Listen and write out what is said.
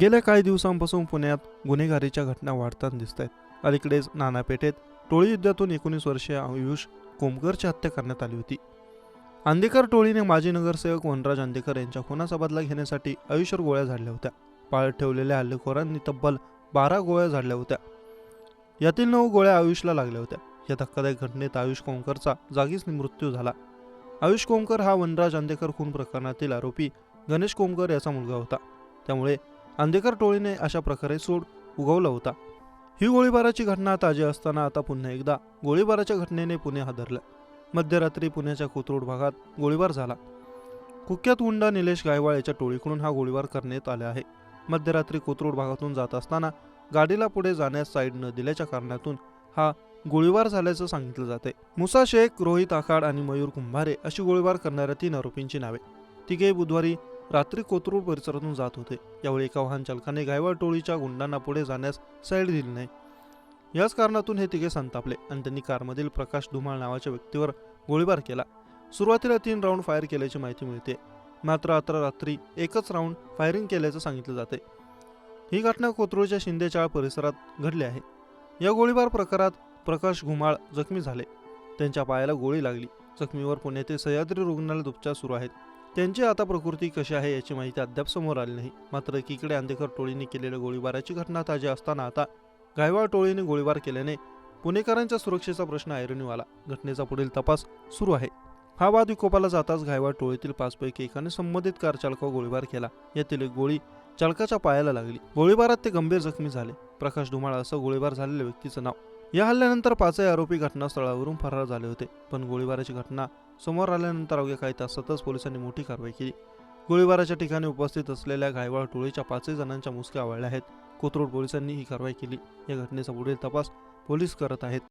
गेल्या काही दिवसांपासून पुण्यात गुन्हेगारीच्या घटना वाढताना दिसत आहेत अलीकडेच नानापेठेत टोळी युद्धातून एकोणीस वर्षीय आयुष कोमकरची हत्या करण्यात आली होती. आंदेकर टोळीने माजी नगरसेवक वनराज आंदेकर यांच्या खुनाचा बदला घेण्यासाठी आयुष्यवर गोळ्या झाडल्या होत्या. पाळत ठेवलेल्या हल्लेखोरांनी तब्बल बारा गोळ्या झाडल्या होत्या. यातील नऊ गोळ्या आयुषला लागल्या होत्या. या धक्कादायक घटनेत आयुष कोमकरचा जागीच मृत्यू झाला. आयुष कोमकर हा वनराज आंदेकर खून प्रकरणातील आरोपी गणेश कोमकर याचा मुलगा होता. त्यामुळे आंदेकर टोळीने अशा प्रकारे सूड उगवला होता. ही गोळीबाराची घटना ताजी असताना आता पुन्हा एकदा गोळीबाराच्या घटनेने पुणे हादरलं. मध्यरात्री पुण्याच्या कोथरूड भागात गोळीबार झाला. कुख्यात गुंडा निलेश गायवाळ याच्या टोळीकडून हा गोळीबार करण्यात आला आहे. मध्यरात्री कोथरूड भागातून जात असताना गाडीला पुढे जाण्यास साईड न दिल्याच्या कारणातून हा गोळीबार झाल्याचं सांगितलं जाते मुसा शेख रोहित आखाड आणि मयूर कुंभारे अशी गोळीबार करणाऱ्या तीन आरोपींची नावे. तिघे बुधवारी रात्री कोथरूड परिसरातून जात होते. यावेळी एका वाहन चालकाने गायवाड टोळीच्या गुंडांना पुढे जाण्यास साईड दिली नाही. याच कारणातून हे तिघे संतापले आणि त्यांनी कारमधील प्रकाश धुमाळ नावाच्या व्यक्तीवर गोळीबार केला. सुरुवातीला तीन राऊंड फायर केल्याची माहिती मिळते. मात्र आता रात्री एकच राऊंड फायरिंग केल्याचं सांगितलं जाते. ही घटना कोथरूडच्या शिंदेचाळ परिसरात घडली आहे. या गोळीबार प्रकारात प्रकाश घुमाळ जखमी झाले. त्यांच्या पायाला गोळी लागली. जखमीवर पुण्यातील सह्याद्री रुग्णालयात उपचार सुरू आहेत. त्यांची आता प्रकृती कशी आहे याची माहिती अद्याप समोर आली नाही. मात्र एकीकडे अंधेकर टोळीने केलेल्या गोळीबाराची घटना ताजी असताना आता गायवाळ टोळीने गोळीबार केल्याने पुणेकरांच्या सुरक्षेचा प्रश्न ऐरणीव आला. घटनेचा पुढील तपास सुरू आहे. हा वाद विकोपाला जाताच गायवाळ टोळीतील पाचपैकी एकाने संबंधित कार चालकावर गोळीबार केला. यातील एक गोळी चालकाच्या पायाला लागली. गोळीबारात ते गंभीर जखमी झाले. प्रकाश धुमाळ असं गोळीबार झालेल्या व्यक्तीचं नाव या हल्ल्यानंतर पाचही आरोपी घटनास्थळावरून फरार झाले होते पण गोळीबाराची घटना समोर आल्यानंतर अवघ्या काही तासातच पोलिसांनी मोठी कारवाई केली. गोळीबाराच्या ठिकाणी उपस्थित असलेल्या गायवाळ टोळीच्या पाचही जणांच्या मुसक्या आवळल्या आहेत. कोथरूड पोलिसांनी ही कारवाई केली. या घटनेचा पुढील तपास पोलीस करत आहेत.